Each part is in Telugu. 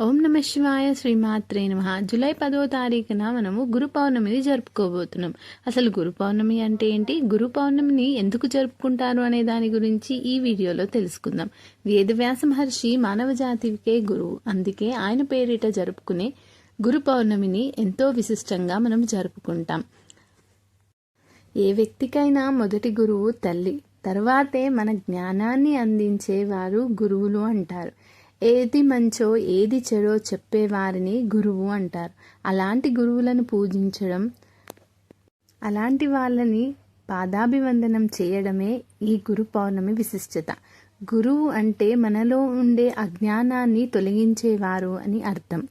ఓం నమ శివాయ శ్రీమాత్రే నమ. జూలై పదో తారీఖున మనము గురు పౌర్ణమిని జరుపుకోబోతున్నాం. అసలు గురు పౌర్ణమి అంటే ఏంటి? గురు పౌర్ణమిని ఎందుకు జరుపుకుంటారు అనే దాని గురించి ఈ వీడియోలో తెలుసుకుందాం. వేదవ్యాస మహర్షి మానవ జాతికే గురువు. అందుకే ఆయన పేరిట జరుపుకునే గురు పౌర్ణమిని ఎంతో విశిష్టంగా మనం జరుపుకుంటాం. ఏ వ్యక్తికైనా మొదటి గురువు తల్లి. తర్వాతే మన జ్ఞానాన్ని అందించేవారు గురువులు అంటారు. ఏది మంచో ఏది చెడో చెప్పేవారిని గురువు అంటారు. అలాంటి గురువులను పూజించడం అలాంటి వాళ్ళని పాదాభివందనం చేయడమే ఈ గురు పౌర్ణమి విశిష్టత. గురువు అంటే మనలో ఉండే అజ్ఞానాన్ని తొలగించేవారు అని అర్థం.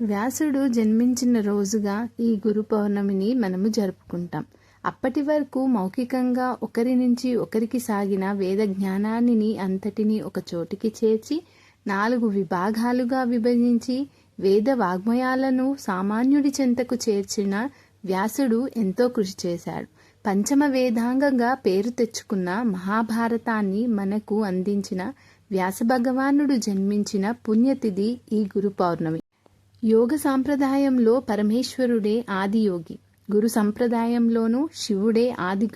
వ్యాసుడు జన్మించిన రోజుగా ఈ గురు పౌర్ణమిని మనము జరుపుకుంటాం. అప్పటి వరకు మౌఖికంగా ఒకరి నుంచి ఒకరికి సాగిన వేద జ్ఞానాన్ని అంతటిని ఒక చోటికి చేర్చి నాలుగు విభాగాలుగా విభజించి వేద వాగ్మయాలను సామాన్యుడి చెంతకు చేర్చిన వ్యాసుడు ఎంతో కృషి చేశాడు. పంచమ వేదాంగంగా పేరు తెచ్చుకున్న మహాభారతాన్ని మనకు అందించిన వ్యాస భగవానుడు జన్మించిన పుణ్యతిథి ఈ గురు పౌర్ణమి. యోగ సాంప్రదాయంలో పరమేశ్వరుడే ఆదియోగి. గురు సంప్రదాయంలోనూ శివుడే ఆది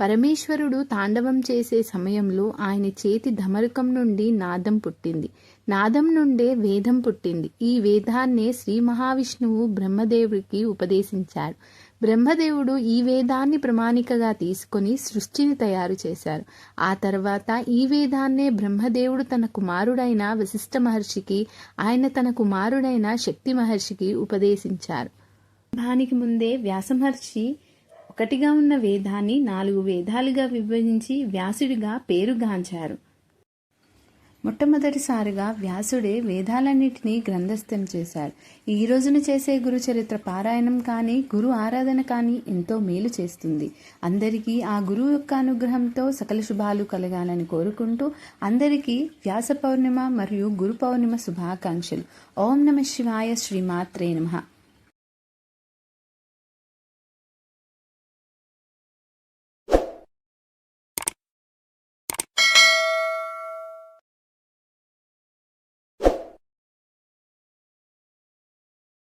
పరమేశ్వరుడు తాండవం చేసే సమయంలో ఆయన చేతి ధమరుకం నుండి నాదం పుట్టింది. నాదం నుండే వేదం పుట్టింది. ఈ వేదాన్నే శ్రీ మహావిష్ణువు బ్రహ్మదేవుడికి ఉపదేశించాడు బ్రహ్మదేవుడు ఈ వేదాన్ని ప్రమాణికగా తీసుకొని సృష్టిని తయారు చేశారు. ఆ తర్వాత ఈ వేదాన్నే బ్రహ్మదేవుడు తన కుమారుడైన వశిష్ఠ మహర్షికి ఆయన తన కుమారుడైన శక్తి మహర్షికి ఉపదేశించారు. దానికి ముందే వ్యాసమహర్షి ఒకటిగా ఉన్న వేదాన్ని నాలుగు వేదాలుగా విభజించి వ్యాసుడిగా పేరుగాంచారు మొట్టమొదటిసారిగా వ్యాసుడే వేదాలన్నిటినీ గ్రంథస్థం చేశాడు. ఈ రోజున చేసే గురు చరిత్ర పారాయణం కానీ గురు ఆరాధన కానీ ఎంతో మేలు చేస్తుంది. అందరికీ ఆ గురువు యొక్క అనుగ్రహంతో సకల శుభాలు కలగాలని కోరుకుంటూ అందరికీ వ్యాస పౌర్ణిమ మరియు గురు పౌర్ణిమ శుభాకాంక్షలు. ఓం నమ శివాయ శ్రీమాత్రే నమ.